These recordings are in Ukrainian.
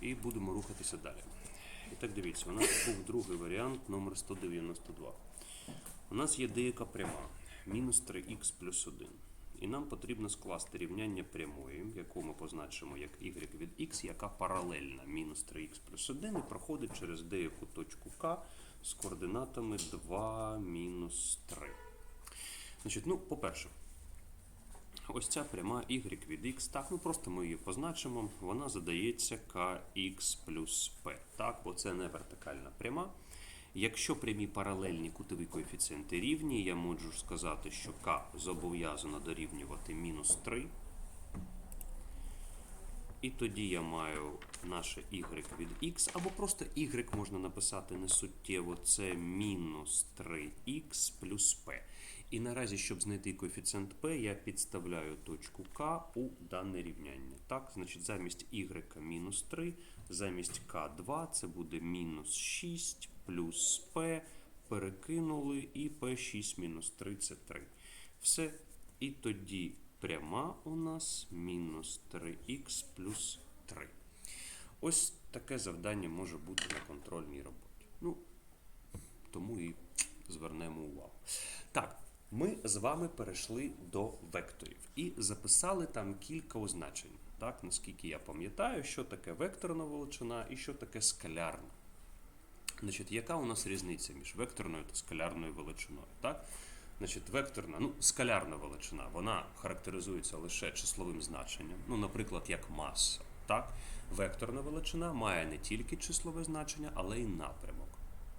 І будемо рухатися далі. І так дивіться, у нас був другий варіант номер 192. У нас є деяка пряма мінус 3х плюс 1. І нам потрібно скласти рівняння прямої, яку ми позначимо як y від x, яка паралельна мінус 3х плюс 1 і проходить через деяку точку К з координатами 2 мінус 3. Значить, ну, по-перше, ось ця пряма y від x, так, ну просто ми її позначимо, вона задається kx плюс p, так, бо це не вертикальна пряма. Якщо прямі паралельні кутові коефіцієнти рівні, я можу сказати, що k зобов'язано дорівнювати мінус 3. І тоді я маю наше y від x, або просто y можна написати не суттєво, це мінус 3х плюс p. І наразі, щоб знайти коефіцієнт p, я підставляю точку k у дане рівняння. Так, значить, замість y мінус 3, замість k 2, це буде мінус 6 плюс p, перекинули, і p6 мінус 3 це 3. Все. І тоді пряма у нас мінус 3х плюс 3. Ось таке завдання може бути на контрольній роботі. Ну, тому і звернемо увагу. Так, ми з вами перейшли до векторів і записали там кілька означень. Так, наскільки я пам'ятаю, що таке векторна величина і що таке скалярна. Значить, яка у нас різниця між векторною та скалярною величиною? Так? Значить, векторна, ну, скалярна величина, вона характеризується лише числовим значенням, ну, наприклад, як маса. Так? Векторна величина має не тільки числове значення, але й напрямок.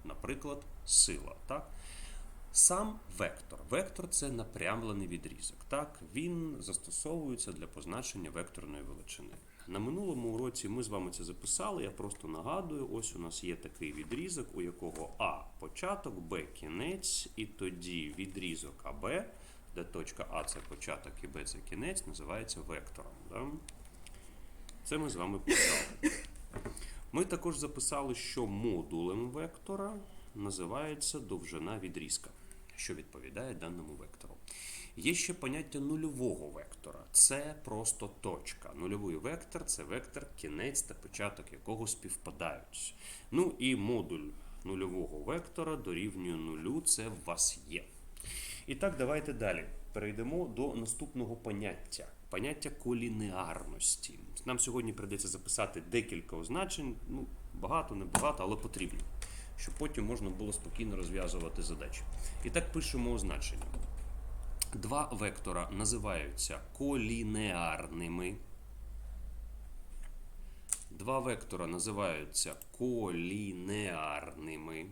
Наприклад, сила. Так? Сам вектор. Вектор це напрямлений відрізок. Так? Він застосовується для позначення векторної величини. На минулому уроці ми з вами це записали. Я просто нагадую: ось у нас є такий відрізок, у якого А початок, Б кінець, і тоді відрізок АБ, де точка А це початок і Б це кінець, називається вектором. Да? Це ми з вами писали. Ми також записали, що модулем вектора називається довжина відрізка, що відповідає даному вектору. Є ще поняття нульового вектора. Це просто точка. Нульовий вектор це вектор, кінець та початок якого співпадають. Ну і модуль нульового вектора дорівнює нулю, це в вас є. І так, давайте далі. Перейдемо до наступного поняття поняття колінеарності. Нам сьогодні прийдеться записати декілька означень, ну, багато, не багато, але потрібно, щоб потім можна було спокійно розв'язувати задачі. І так пишемо означення. Два вектора називаються колінеарними. Два вектора називаються колінеарними.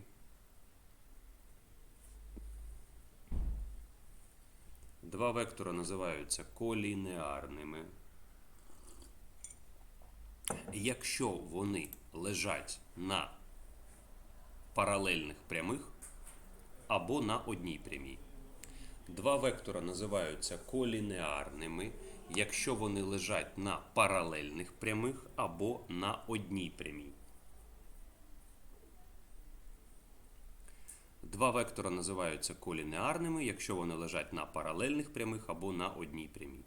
Два вектора називаються колінеарними. Якщо вони лежать на паралельних прямих або на одній прямій. Два вектора називаються колінеарними, якщо вони лежать на паралельних прямих або на одній прямій. Два вектора називаються колінеарними, якщо вони лежать на паралельних прямих або на одній прямій.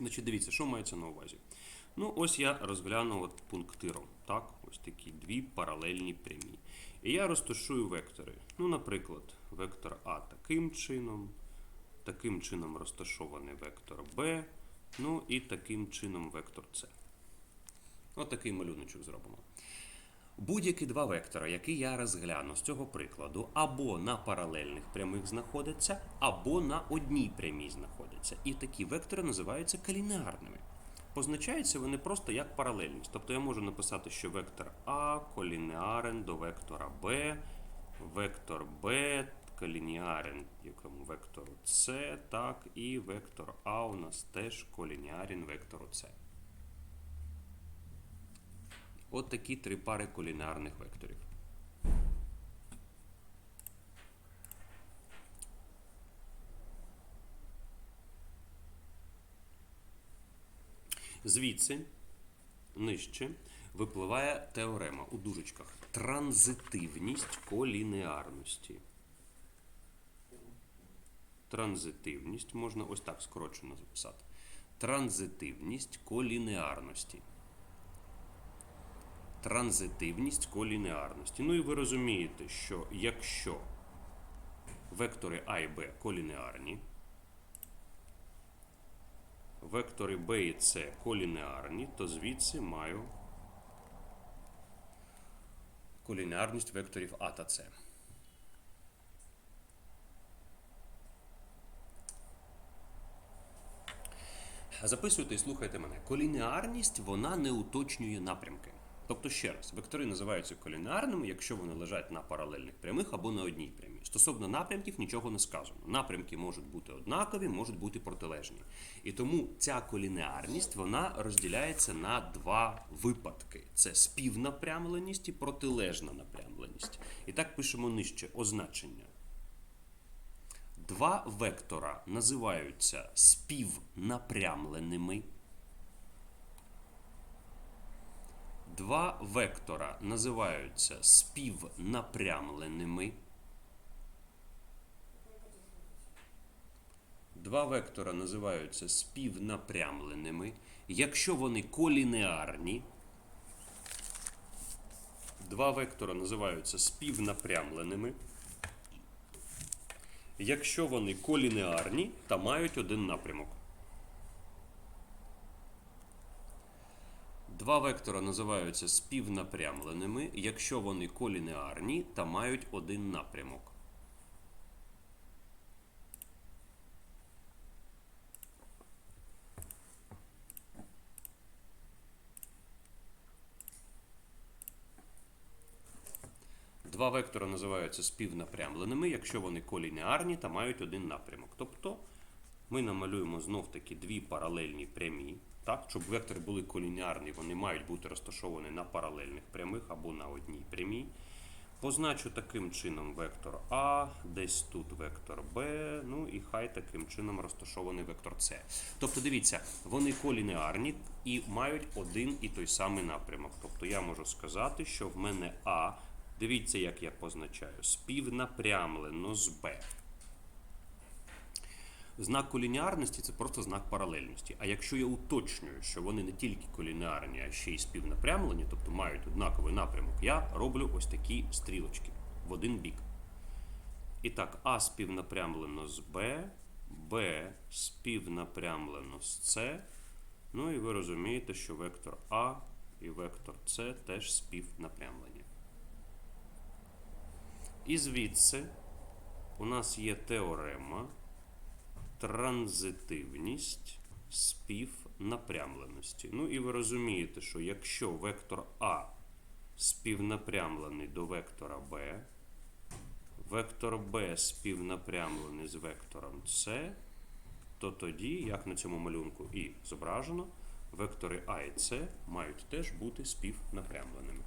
Значить, дивіться, що мається на увазі. Ну, ось я розглянув от пунктиром. Так, ось такі дві паралельні прямі. І я розташую вектори. Ну, наприклад, вектор А таким чином, таким чином розташований вектор Б, ну і таким чином вектор С. Отакий малюночок зробимо. Будь-які два вектора, які я розгляну з цього прикладу, або на паралельних прямих знаходяться, або на одній прямій знаходяться. І такі вектори називаються колінеарними. Позначаються вони просто як паралельність. Тобто я можу написати, що вектор А колінеарен до вектора Б, вектор Б колініарен якому вектору С, так, і вектор А у нас теж колініарен вектору С. От такі три пари колінарних векторів. Звідси нижче випливає теорема у дужечках транзитивність колінеарності. транзитивність можна ось так скорочено записати. Транзитивність колінеарності. Транзитивність колінеарності. Ну і ви розумієте, що якщо вектори А і Б колінеарні, вектори Б і С колінеарні, то звідси маю колінеарність векторів А та С. Записуйте і слухайте мене. Колінеарність вона не уточнює напрямки. Тобто, ще раз, вектори називаються колінеарними, якщо вони лежать на паралельних прямих або на одній прямій. Стосовно напрямків нічого не сказано. Напрямки можуть бути однакові, можуть бути протилежні. І тому ця колінеарність вона розділяється на два випадки: це співнапрямленість і протилежна напрямленість. І так пишемо нижче означення. Два вектора називаються співнапрямленими. Два вектора називаються співнапрямленими. Два вектора називаються співнапрямленими. Якщо вони колінеарні, два вектора називаються співнапрямленими. Якщо вони колінеарні та мають один напрямок. Два вектора називаються співнапрямленими, якщо вони колінеарні та мають один напрямок. Два вектора називаються співнапрямленими, якщо вони колінеарні та мають один напрямок. Тобто ми намалюємо знов таки дві паралельні прямі. Так, щоб вектори були колінеарні, вони мають бути розташовані на паралельних прямих або на одній прямій. Позначу таким чином вектор А, десь тут вектор Б, ну і хай таким чином розташований вектор С. Тобто, дивіться, вони колінеарні і мають один і той самий напрямок. Тобто я можу сказати, що в мене А, дивіться, як я позначаю, співнапрямлено з Б. Знак колінеарності це просто знак паралельності. А якщо я уточнюю, що вони не тільки колінеарні, а ще й співнапрямлені, тобто мають однаковий напрямок, я роблю ось такі стрілочки в один бік. І так, А співнапрямлено з Б, Б співнапрямлено з С. Ну і ви розумієте, що вектор А і вектор С теж співнапрямлені. І звідси у нас є теорема транзитивність співнапрямленості. Ну і ви розумієте, що якщо вектор А співнапрямлений до вектора Б, вектор Б співнапрямлений з вектором С, то тоді, як на цьому малюнку і зображено, вектори А і С мають теж бути співнапрямленими.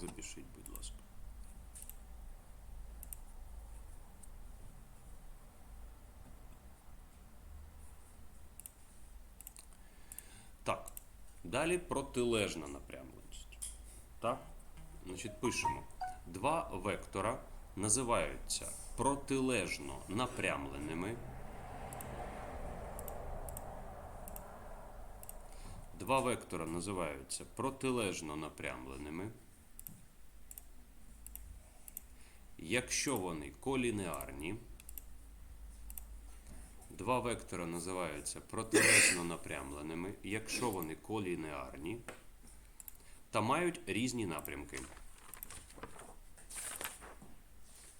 Запишіть, будь ласка. Так. Далі протилежна напрямленість. Так? Значить, пишемо. Два вектора називаються протилежно напрямленими. Два вектора називаються протилежно напрямленими. Якщо вони колінеарні, два вектора називаються протилежно напрямленими, якщо вони колінеарні та мають різні напрямки.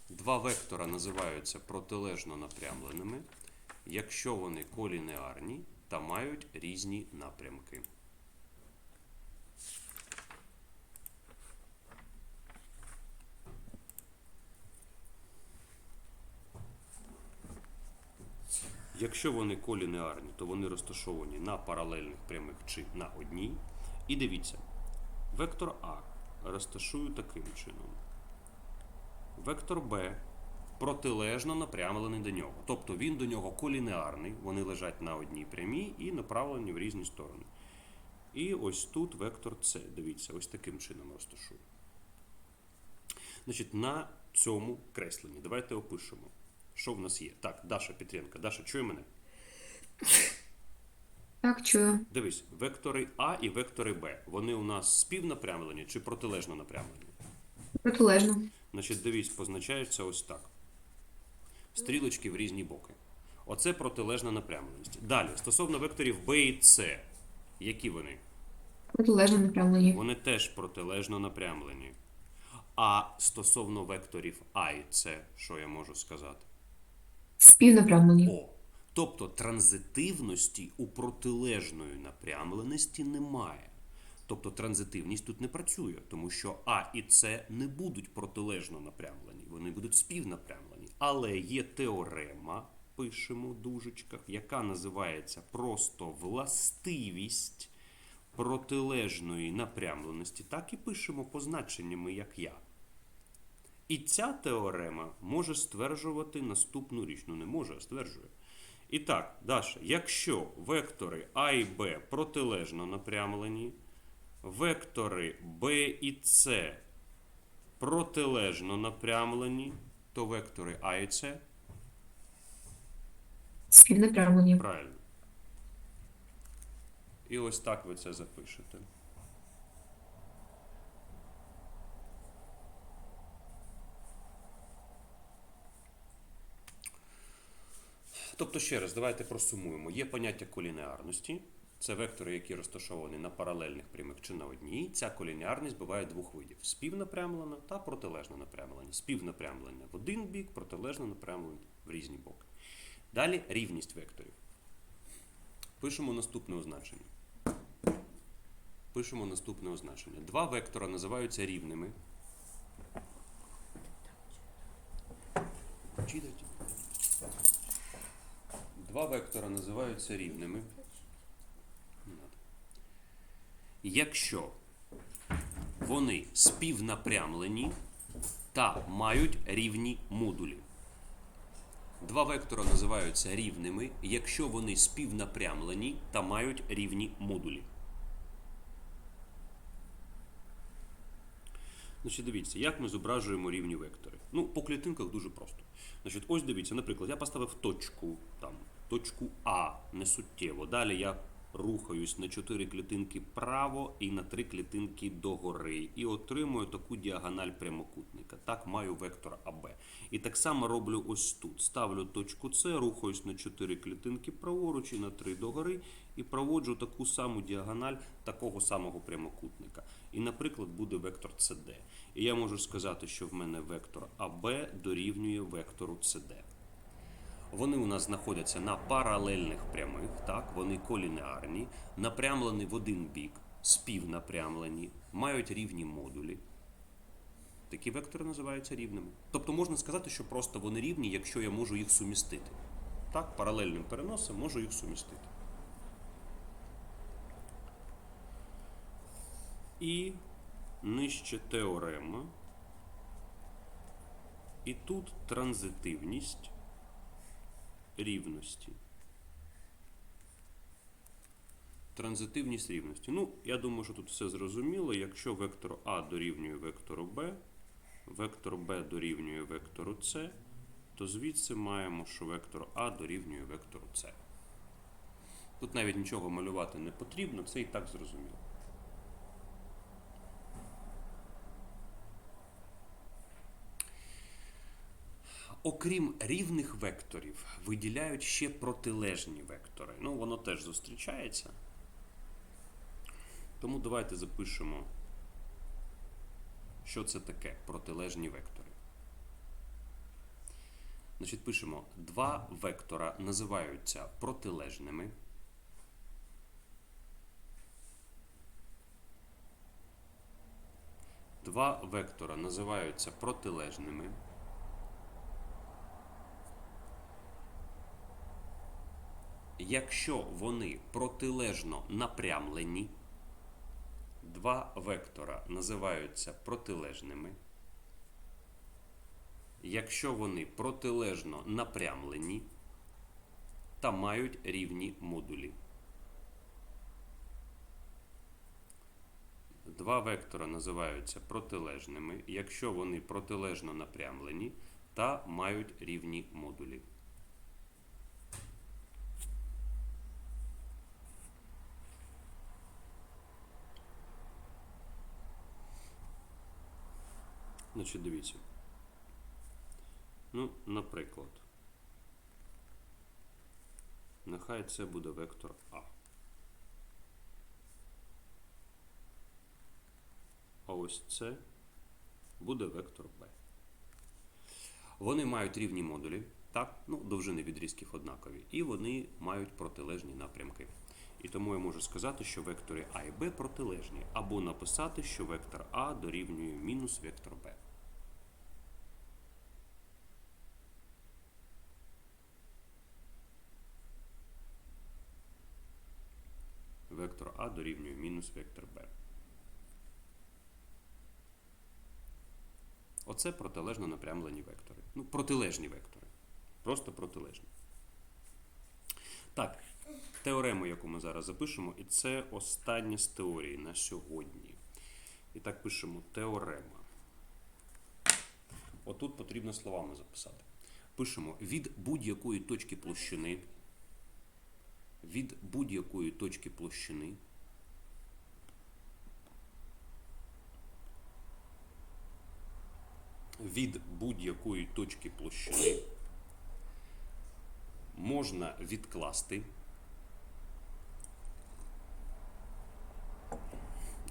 Два вектора називаються протилежно напрямленими, якщо вони колінеарні та мають різні напрямки. Якщо вони колінеарні, то вони розташовані на паралельних прямих чи на одній. І дивіться, вектор А розташую таким чином. Вектор Б протилежно напрямлений до нього. Тобто він до нього колінеарний, вони лежать на одній прямій і направлені в різні сторони. І ось тут вектор С. Дивіться, ось таким чином розташую. Значить, на цьому кресленні давайте опишемо, що в нас є. Так, Даша Петренко. Даша, чує мене? Так, чую. Дивись, вектори А і вектори Б. Вони у нас співнапрямлені чи протилежно напрямлені? Протилежно. Значить, дивись, позначаються ось так. Стрілочки в різні боки. Оце протилежна напрямленість. Далі, стосовно векторів Б і С, які вони? Протилежно направлені. Вони теж протилежно напрямлені. А стосовно векторів А і С, що я можу сказати? Співнаправлені. О. Тобто транзитивності у протилежної напрямленості немає. Тобто транзитивність тут не працює, тому що А і С не будуть протилежно напрямлені, вони будуть співнапрямлені. Але є теорема, пишемо в яка називається просто властивість протилежної напрямленості. Так і пишемо позначеннями, як я. І ця теорема може стверджувати наступну річ. Ну, не може, а стверджує. І так, Даша, якщо вектори А і Б протилежно напрямлені, вектори Б і С протилежно напрямлені, то вектори А і С Співнаправлені. правильно. І ось так ви це запишете. Тобто, ще раз, давайте просумуємо. Є поняття колінеарності. Це вектори, які розташовані на паралельних прямих чи на одній. Ця колінеарність буває двох видів: співнапрямлена та протилежно напрямлена. Співнапрямлення в один бік, протилежно напрямлення в різні боки. Далі рівність векторів. Пишемо наступне означення. Пишемо наступне означення. Два вектора називаються рівними. Два вектора називаються рівними. Якщо вони співнапрямлені та мають рівні модулі. Два вектора називаються рівними, якщо вони співнапрямлені та мають рівні модулі. Значить, дивіться, як ми зображуємо рівні вектори. Ну, по клітинках дуже просто. Значить, ось дивіться, наприклад, я поставив точку, там, точку А несуттєво. Далі я рухаюсь на 4 клітинки право і на 3 клітинки догори. І отримую таку діагональ прямокутника. Так маю вектор АБ. І так само роблю ось тут. Ставлю точку С, рухаюсь на 4 клітинки праворуч і на 3 догори, і проводжу таку саму діагональ такого самого прямокутника. І, наприклад, буде вектор CD. І я можу сказати, що в мене вектор АБ дорівнює вектору CD. Вони у нас знаходяться на паралельних прямих, так, вони колінеарні, напрямлені в один бік, співнапрямлені, мають рівні модулі. Такі вектори називаються рівними. Тобто можна сказати, що просто вони рівні, якщо я можу їх сумістити. Так, паралельним переносом можу їх сумістити. І нижче теорема. І тут транзитивність рівності. Транзитивність рівності. Ну, я думаю, що тут все зрозуміло. Якщо вектор А дорівнює вектору Б, вектор Б дорівнює вектору С, то звідси маємо, що вектор А дорівнює вектору С. Тут навіть нічого малювати не потрібно, це і так зрозуміло. Окрім рівних векторів, виділяють ще протилежні вектори. Ну, воно теж зустрічається. Тому давайте запишемо, що це таке протилежні вектори. Значить, пишемо, два вектора називаються протилежними. Два вектора називаються протилежними. Якщо вони протилежно напрямлені, два вектора називаються протилежними. Якщо вони протилежно напрямлені та мають рівні модулі. Два вектора називаються протилежними, якщо вони протилежно напрямлені та мають рівні модулі. Значить, дивіться. Ну, наприклад. Нехай це буде вектор А. А ось це буде вектор Б. Вони мають рівні модулі, так, ну, довжини відрізків однакові, і вони мають протилежні напрямки. І тому я можу сказати, що вектори А і Б протилежні, або написати, що вектор А дорівнює мінус вектор Б. Вектор Дорівнює мінус вектор Б. Оце протилежно напрямлені вектори. Ну, протилежні вектори. Просто протилежні. Так, теорему, яку ми зараз запишемо, і це остання з теорії на сьогодні. І так пишемо теорема. Отут потрібно словами записати. Пишемо від будь-якої точки площини. Від будь-якої точки площини від будь-якої точки площини можна відкласти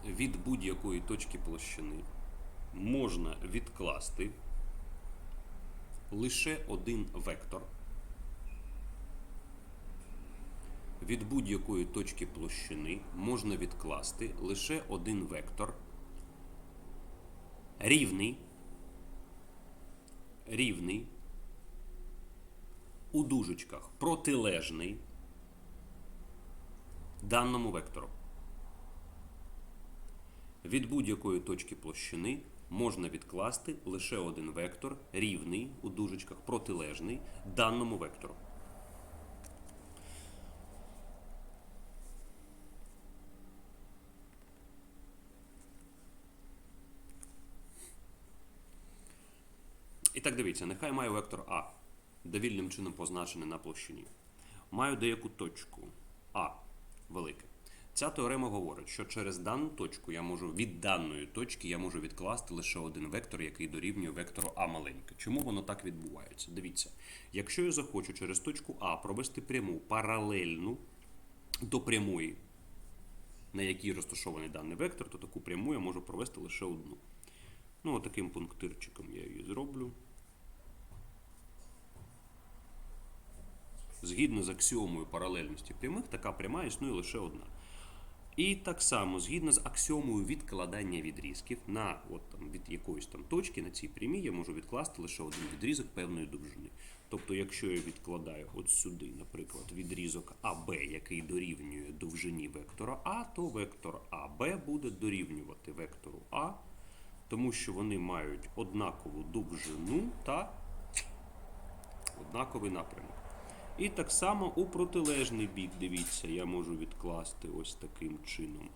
від будь-якої точки площини можна відкласти лише один вектор. Від будь-якої точки площини можна відкласти лише один вектор рівний рівний у дужечках протилежний даному вектору. Від будь-якої точки площини можна відкласти лише один вектор рівний у дужечках протилежний даному вектору. Так дивіться, нехай маю вектор А, довільним чином позначений на площині. Маю деяку точку А велике. Ця теорема говорить, що через дану точку я можу від даної точки я можу відкласти лише один вектор, який дорівнює вектору А маленьке. Чому воно так відбувається? Дивіться, якщо я захочу через точку А провести пряму паралельну до прямої, на якій розташований даний вектор, то таку пряму я можу провести лише одну. Ну, отаким пунктирчиком я її зроблю. Згідно з аксіомою паралельності прямих, така пряма існує лише одна. І так само, згідно з аксіомою відкладання відрізків, на от там, від якоїсь там точки на цій прямій я можу відкласти лише один відрізок певної довжини. Тобто, якщо я відкладаю от сюди, наприклад, відрізок АБ, який дорівнює довжині вектора А, то вектор АБ буде дорівнювати вектору А, тому що вони мають однакову довжину та однаковий напрямок. І так само у протилежний бік, дивіться, я можу відкласти ось таким чином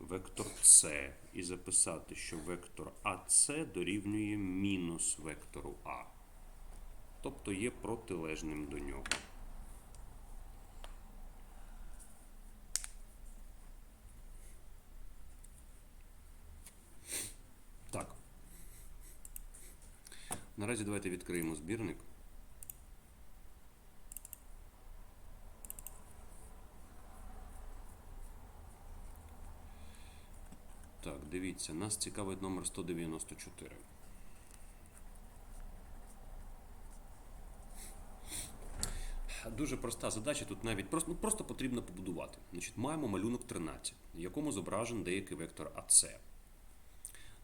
вектор С і записати, що вектор АС дорівнює мінус вектору А. Тобто є протилежним до нього. Так. Наразі давайте відкриємо збірник. Так, дивіться, нас цікавить номер 194. Дуже проста задача, тут навіть просто, ну, просто потрібно побудувати. Значить, маємо малюнок 13, в якому зображений деякий вектор АС.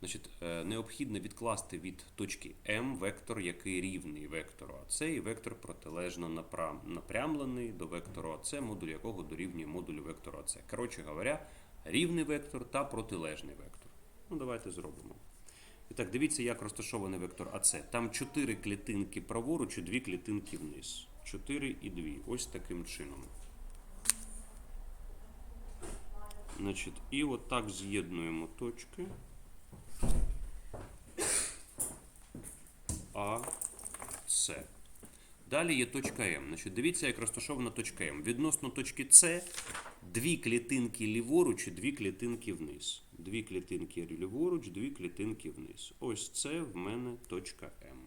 Значить, е, необхідно відкласти від точки М вектор, який рівний вектору АС, і вектор протилежно напрям- напрямлений до вектору АС, модуль якого дорівнює модулю вектору АС. Коротше говоря, рівний вектор та протилежний вектор. Ну, давайте зробимо. І так, дивіться, як розташований вектор АС. Там 4 клітинки праворуч і 2 клітинки вниз. 4 і 2. Ось таким чином. Значить, і от з'єднуємо точки. А, С. Далі є точка М. Значить, дивіться, як розташована точка М. Відносно точки С дві клітинки ліворуч і дві клітинки вниз. Дві клітинки ліворуч, дві клітинки вниз. Ось це в мене точка М.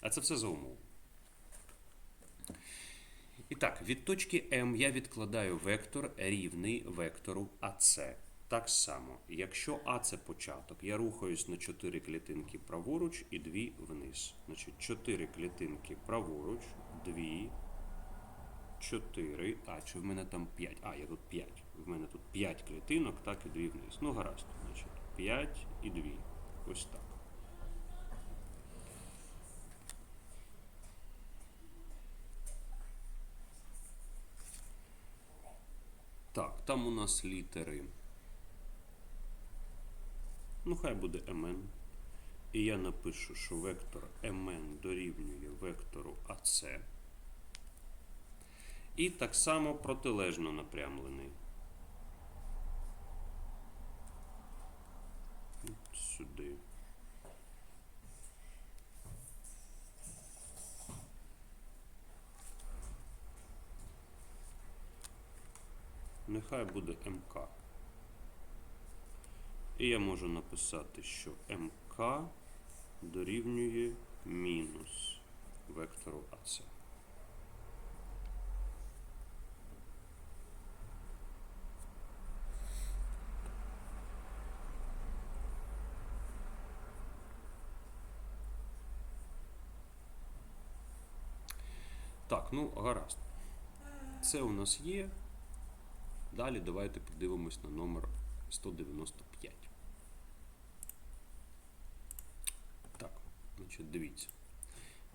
А це все за умову. І так, від точки М я відкладаю вектор рівний вектору АС. Так само, якщо А це початок, я рухаюсь на 4 клітинки праворуч і 2 вниз. Значить, 4 клітинки праворуч, 2, 4. А, чи в мене там 5? А, я тут 5. В мене тут 5 клітинок, так і 2 вниз. Ну, гаразд. Значить, 5 і 2. Ось так. Так, там у нас літери. Ну, хай буде МН. І я напишу, що вектор МН дорівнює вектору АС. І так само протилежно напрямлений. От Сюди. Нехай буде МК. І я можу написати, що МК дорівнює мінус вектору АС. Так, ну гаразд. Це у нас є. Далі давайте подивимось на номер 195. Так, значить, дивіться.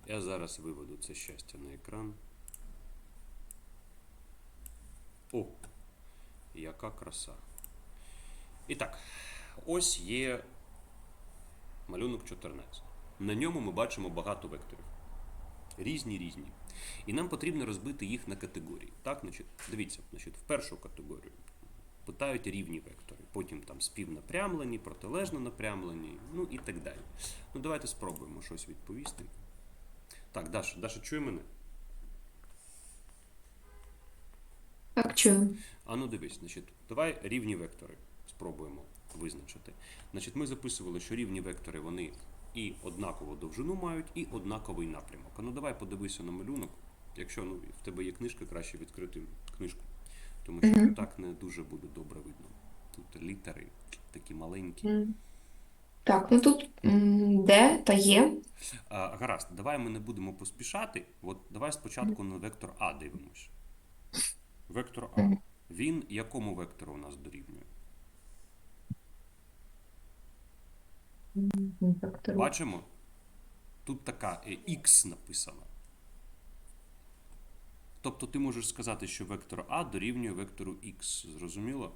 Я зараз виведу це щастя на екран. О, яка краса. І так, ось є малюнок 14. На ньому ми бачимо багато векторів. Різні різні. І нам потрібно розбити їх на категорії. Так, значить, дивіться, значить, в першу категорію питають рівні вектори, потім там співнапрямлені, протилежно напрямлені, ну і так далі. Ну, давайте спробуємо щось відповісти. Так, Даша, Даша, чує мене? Так, чую. А ну дивись, значить, давай рівні вектори спробуємо визначити. Значить, ми записували, що рівні вектори вони і однакову довжину мають, і однаковий напрямок. А ну давай подивися на малюнок. Якщо ну, в тебе є книжка, краще відкрити книжку. Тому що Мгм. так не дуже буде добре видно. Тут літери такі маленькі. М. Так, ну тут де та є. А, гаразд, давай ми не будемо поспішати. От давай спочатку на вектор А дивимось. Вектор А. Він якому вектору у нас дорівнює? Вектор. Бачимо? Тут така е, X написана. Тобто ти можеш сказати, що вектор А дорівнює вектору X. Зрозуміло?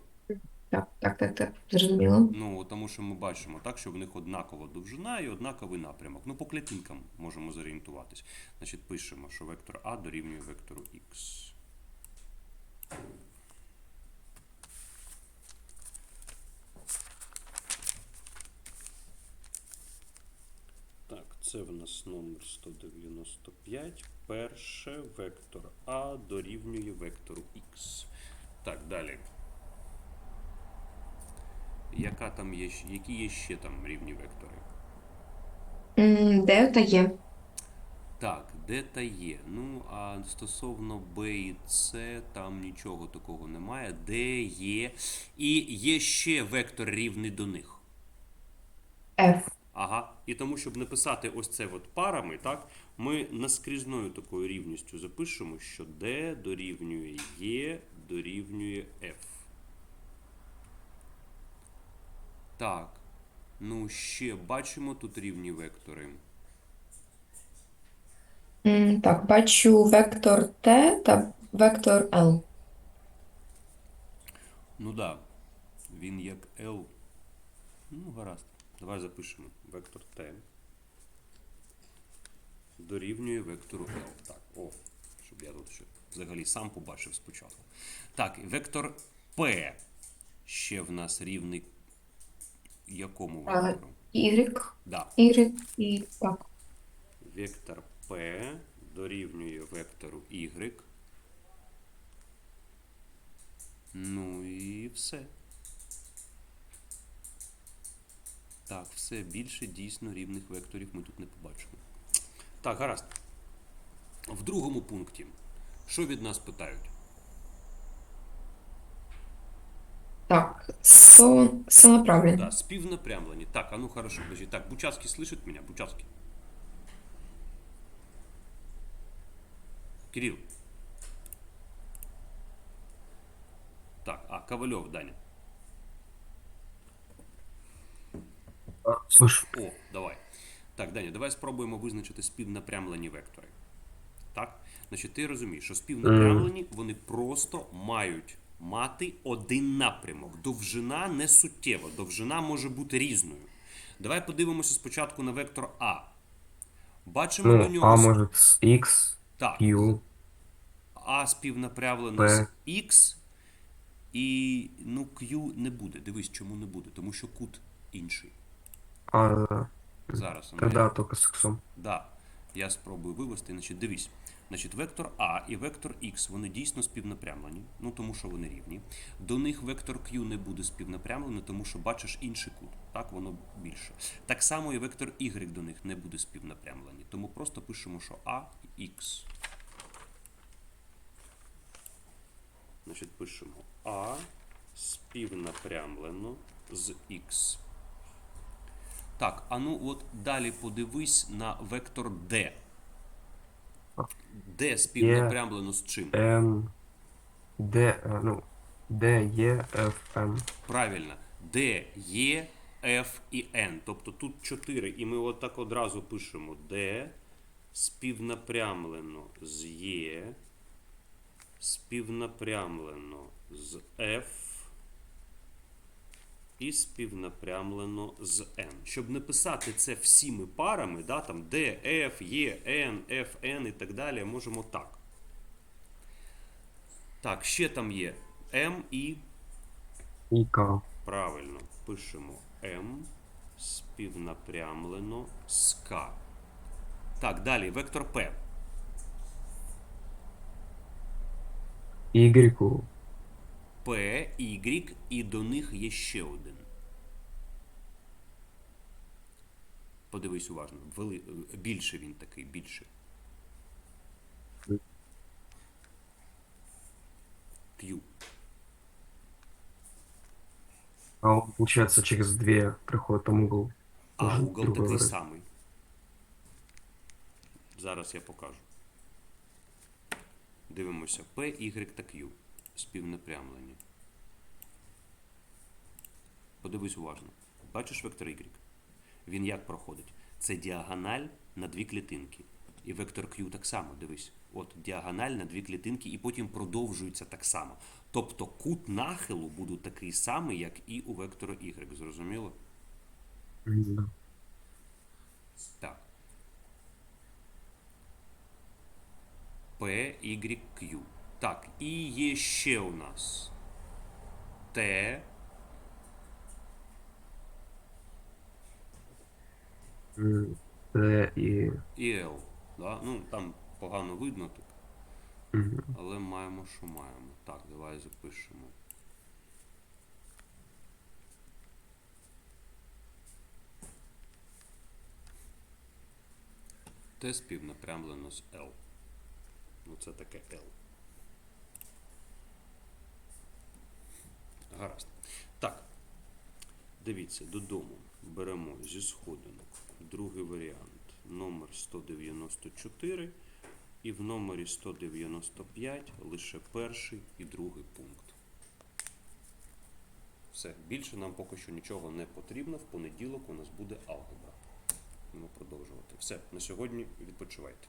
Так, так, так, так, зрозуміло. Ну, тому що ми бачимо так, що в них однакова довжина і однаковий напрямок. Ну, по клітинкам можемо зорієнтуватись. Значить, пишемо, що вектор А дорівнює вектору X. Так, це в нас номер 195. Перше вектор А дорівнює вектору X. Так, далі. Яка там є, які є ще там рівні вектори? М, Де та є. Так, де та є. Ну, а стосовно Б і С, там нічого такого немає. Де є. І є ще вектор рівний до них. F. Ага. І тому, щоб написати ось це от парами, так, ми наскрізною такою рівністю запишемо, що D дорівнює Е дорівнює F. Так. Ну, ще бачимо тут рівні вектори. Так, бачу вектор T та вектор L. Ну да, він як L. Ну, гаразд. Давай запишемо. Вектор T дорівнює вектору L. Так, о, щоб я тут ще взагалі сам побачив спочатку. Так, вектор P ще в нас рівний якому вектору? Y, Да. Y і так. Вектор P дорівнює вектору Y. Ну і все. Так, все більше дійсно рівних векторів ми тут не побачимо. Так, гаразд. В другому пункті. Що від нас питають? Так, со, сонаправленно. Да, співнапрямлені. Так, а ну хорошо, подожди. Так, Бучавский слышит меня? Бучавский. Кирилл. Так, а, Ковалев, Даня. Слышу. О, давай. Так, Даня, давай спробуємо визначити співнапрямлені вектори. Так? Значить, ти розумієш, що співнапрямлені вони просто мають мати один напрямок. Довжина не суттєва, довжина може бути різною. Давай подивимося спочатку на вектор А. Бачимо до Ну, нього А может X, так, Q, А співнапрямлено П. з X, і ну, Q не буде. Дивись, чому не буде? Тому що кут інший. А. Зараз. с X. Да, я спробую вивести. Значить, дивись. Значить, вектор А і вектор Х, вони дійсно співнапрямлені, ну тому що вони рівні. До них вектор Q не буде співнапрямлений, тому що бачиш інший кут. Так, воно більше. Так само і вектор Y до них не буде співнапрямлений. Тому просто пишемо, що А і Х. Значить, пишемо А співнапрямлено з Х. Так, а ну от далі подивись на вектор D. D співнапрямлено з чим? М, D, э, ну, D, E, F, M. Правильно. D, E, F і N. Тобто тут 4. І ми отак одразу пишемо D співнапрямлено з E, співнапрямлено з F і співнапрямлено з N. Щоб не писати це всіми парами, да, там D, F, E, N, F, N і так далі, можемо так. Так, ще там є M і K. Правильно, пишемо М співнапрямлено з К. Так, далі вектор П. Y, П, Y і до них є ще один. Подивись уважно. Вели... Більше він такий, більше. Q. а он, получается, через две приходит там угол. А угол такий самий. Зараз я покажу. Дивимося. P, Y та Q. Співнапрямлені. Подивись уважно. Бачиш вектор Y? Він як проходить? Це діагональ на дві клітинки. І вектор Q так само, дивись. От діагональ на дві клітинки, і потім продовжується так само. Тобто кут нахилу буде такий самий, як і у вектора Y. Зрозуміло? Да. Так. P, Y, Q. Так, і є ще у нас T, М, T і і L. Да? Ну, там погано видно так, але маємо, що маємо. Так, давай запишемо. Т співнапрямлено з L. Ну, це таке L. Гаразд. Так. Дивіться, додому беремо зі сходинок другий варіант номер 194 і в номері 195 лише перший і другий пункт. Все, більше нам поки що нічого не потрібно. В понеділок у нас буде алгебра. Будемо продовжувати. Все, на сьогодні відпочивайте.